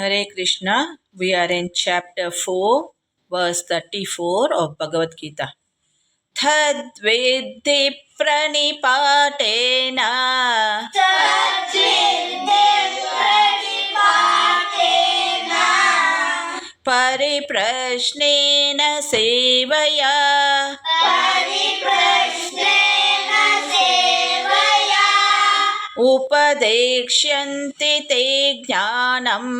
Hare Krishna, we are in chapter 4, verse 34 of Bhagavad Gita. Tadvidhi pranipatena परिप्रश्नेन सेवया उपदेक्ष्यन्ति ते ज्ञानम्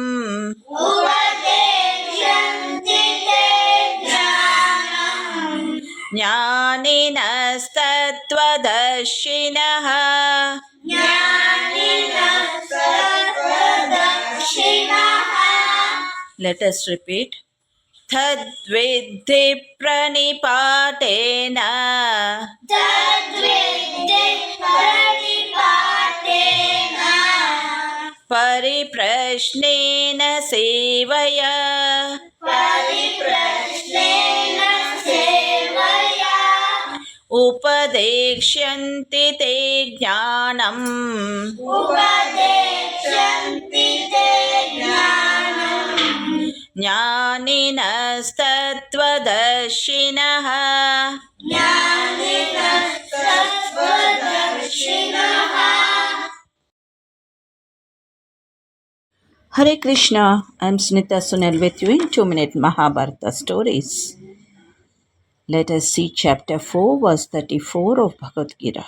ज्ञानिनस्तत्त्वदर्शिनः Let us repeat. तद्विद्धि प्रणिपातेन। परिप्रश्नेन सेवय। उपदेक्ष्यन्ति ते ज्ञानम्। उपदेक्ष्यन्ति ज्ञानिनस्तत्त्वदर्शिनः Hare Krishna, I am Snita Sunel with you in 2 minute Mahabharata stories. Let us see chapter 4, verse 34 of Bhagavad Gita.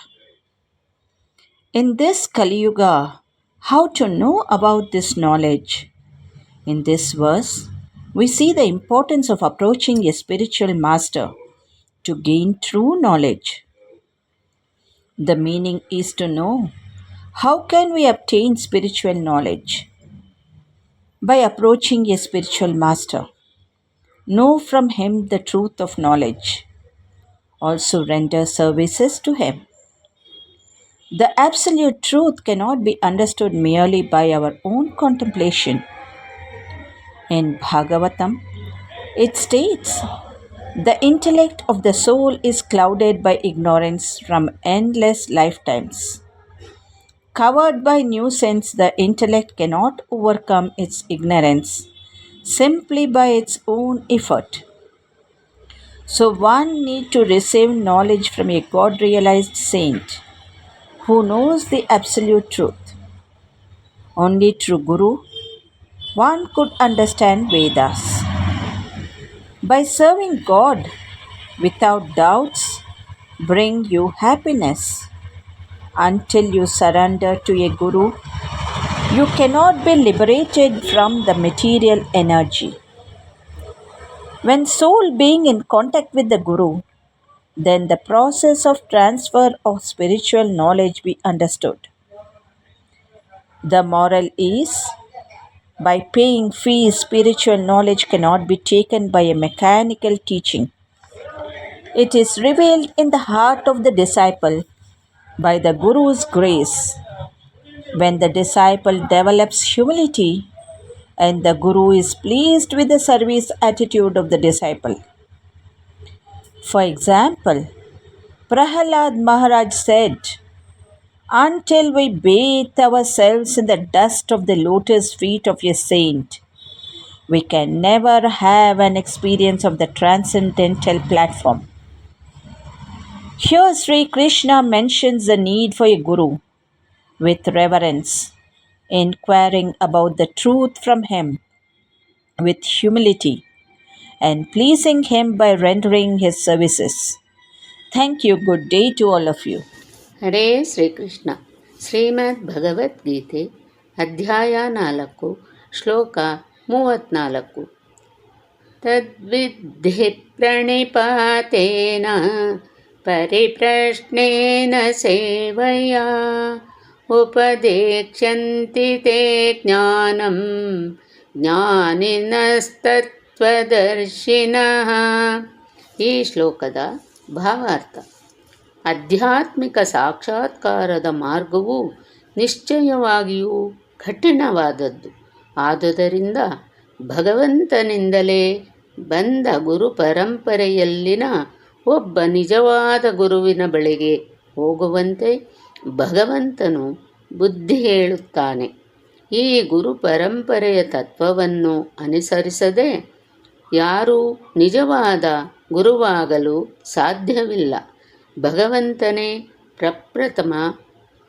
In this Kali Yuga, how to know about this knowledge? In this verse, we see the importance of approaching a spiritual master to gain true knowledge. The meaning is to know how can we obtain spiritual knowledge? By approaching a spiritual master. Know from him the truth of knowledge. Also render services to him. The absolute truth cannot be understood merely by our own contemplation in Bhagavatam, it states the intellect of the soul is clouded by ignorance from endless lifetimes. Covered by new sense, the intellect cannot overcome its ignorance simply by its own effort. So one need to receive knowledge from a God realized saint who knows the absolute truth. Only true Guru one could understand Vedas. By serving God without doubts, bring you happiness. Until you surrender to a guru, you cannot be liberated from the material energy. When soul being in contact with the guru, then the process of transfer of spiritual knowledge be understood. The moral is by paying fees, spiritual knowledge cannot be taken by a mechanical teaching. It is revealed in the heart of the disciple by the Guru's grace. When the disciple develops humility and the Guru is pleased with the service attitude of the disciple. For example, Prahalad Maharaj said, until we bathe ourselves in the dust of the lotus feet of a saint, we can never have an experience of the transcendental platform. Here, Sri Krishna mentions the need for a guru with reverence, inquiring about the truth from him with humility, and pleasing him by rendering his services. Thank you. Good day to all of you. ಹರೇ ಶ್ರೀಕೃಷ್ಣ. ಶ್ರೀಮದ್ ಭಗವದ್ಗೀತೆ, ಅಧ್ಯಾಯ ನಾಲ್ಕು, ಶ್ಲೋಕ ಮೂವತ್ತ್ನಾಲ್ಕು ತದ್ವಿಧಿ ಪ್ರಣಿಪಾತೇನ, ಪರಿಪ್ರಶ್ನೇನ ಸೇವಯ ಉಪದೇಕ್ಷಂತಿ ತೇ ಜ್ಞಾನಂ ಜ್ಞಾನಿನಸ್ತತ್ವದರ್ಶಿನಃ ಈ ಶ್ಲೋಕದ ಭಾವಾರ್ಥ. ಆಧ್ಯಾತ್ಮಿಕ ಸಾಕ್ಷಾತ್ಕಾರದ ಮಾರ್ಗವು ನಿಶ್ಚಯವಾಗಿಯೂ ಕಠಿಣವಾದದ್ದು. ಆದುದರಿಂದ ಭಗವಂತನಿಂದಲೇ ಬಂದ ಗುರು ಪರಂಪರೆಯಲ್ಲಿನ ಒಬ್ಬ ನಿಜವಾದ ಗುರುವಿನ ಬಳಿಗೆ ಹೋಗುವಂತೆ ಭಗವಂತನು ಬುದ್ಧಿ ಹೇಳುತ್ತಾನೆ. ಈ ಗುರು ಪರಂಪರೆಯ ತತ್ವವನ್ನು ಅನುಸರಿಸದೆ ಯಾರೂ ನಿಜವಾದ ಗುರುವಾಗಲು ಸಾಧ್ಯವಿಲ್ಲ. ಭಗವಂತನೇ ಪ್ರಪ್ರಥಮ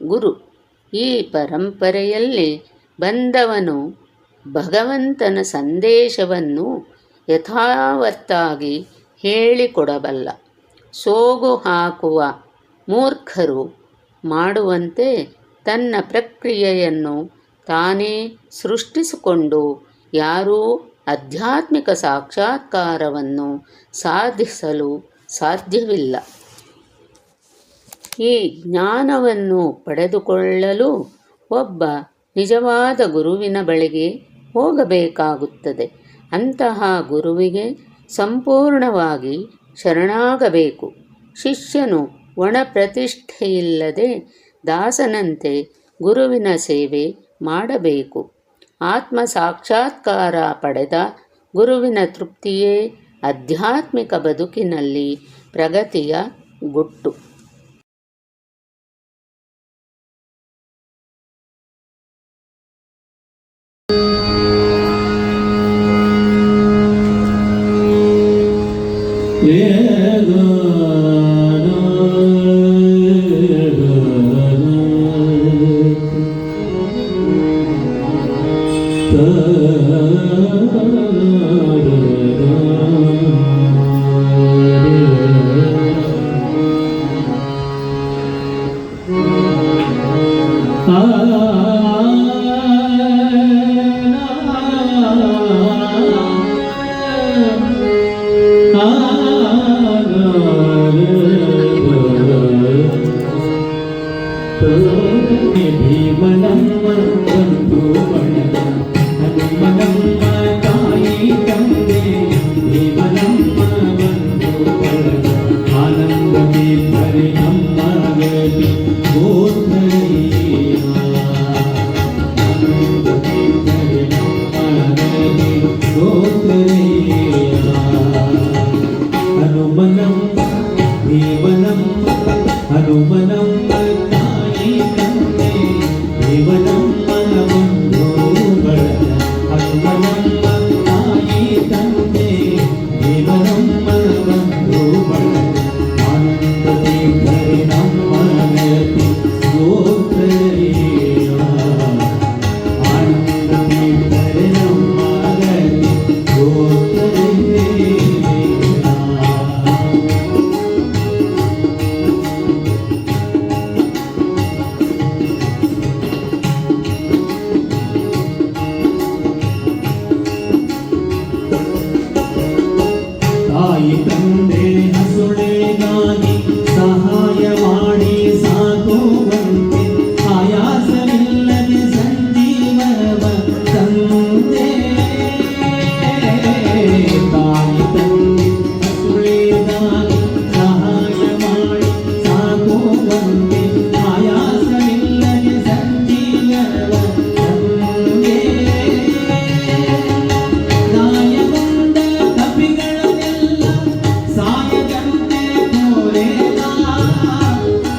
ಗುರು. ಈ ಪರಂಪರೆಯಲ್ಲಿ ಬಂದವನು ಭಗವಂತನ ಸಂದೇಶವನ್ನು ಯಥಾವತ್ತಾಗಿ ಹೇಳಿಕೊಡಬಲ್ಲ. ಸೋಗು ಹಾಕುವ ಮೂರ್ಖರು ಮಾಡುವಂತೆ ತನ್ನ ಪ್ರಕ್ರಿಯೆಯನ್ನು ತಾನೇ ಸೃಷ್ಟಿಸಿಕೊಂಡು ಯಾರೂ ಆಧ್ಯಾತ್ಮಿಕ ಸಾಕ್ಷಾತ್ಕಾರವನ್ನು ಸಾಧಿಸಲು ಸಾಧ್ಯವಿಲ್ಲ. ಈ ಜ್ಞಾನವನ್ನು ಪಡೆದುಕೊಳ್ಳಲು ಒಬ್ಬ ನಿಜವಾದ ಗುರುವಿನ ಬಳಿಗೆ ಹೋಗಬೇಕಾಗುತ್ತದೆ. ಅಂತಹ ಗುರುವಿಗೆ ಸಂಪೂರ್ಣವಾಗಿ ಶರಣಾಗಬೇಕು. ಶಿಷ್ಯನು ಒಣ ಪ್ರತಿಷ್ಠೆಯಿಲ್ಲದೆ ದಾಸನಂತೆ ಗುರುವಿನ ಸೇವೆ ಮಾಡಬೇಕು. ಆತ್ಮ ಸಾಕ್ಷಾತ್ಕಾರ ಪಡೆದ ಗುರುವಿನ ತೃಪ್ತಿಯೇ ಆಧ್ಯಾತ್ಮಿಕ ಬದುಕಿನಲ್ಲಿ ಪ್ರಗತಿಯ ಗುಟ್ಟು. Oh Senhor.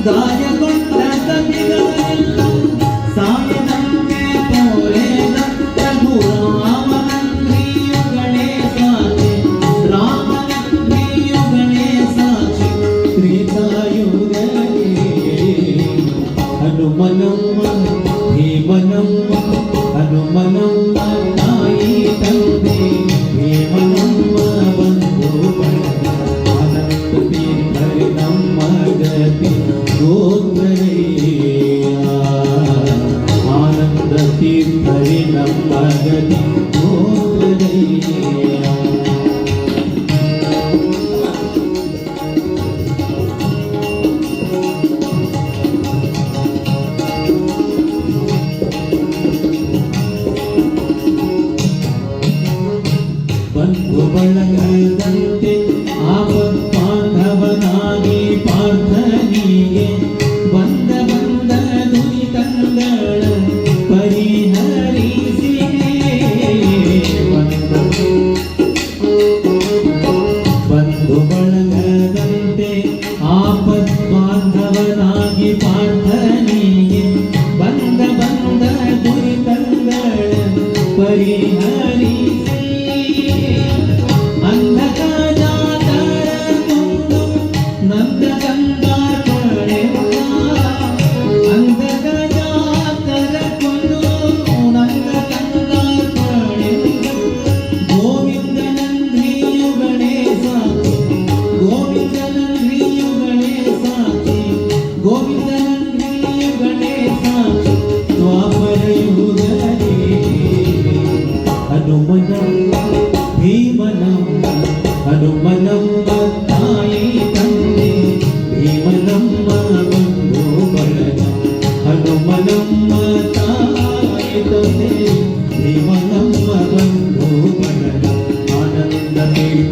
verdade.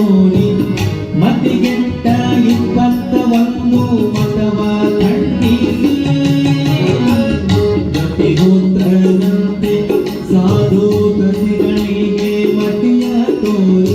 ಕೋರಿ ಮತಿಗೆಟ್ಟ ಇಪ್ಪತ್ತ ಒಂದು ಮತವ ಖಂಡಿಸಿ ಸಾಧು ಮತಿಯ ತೋರಿ.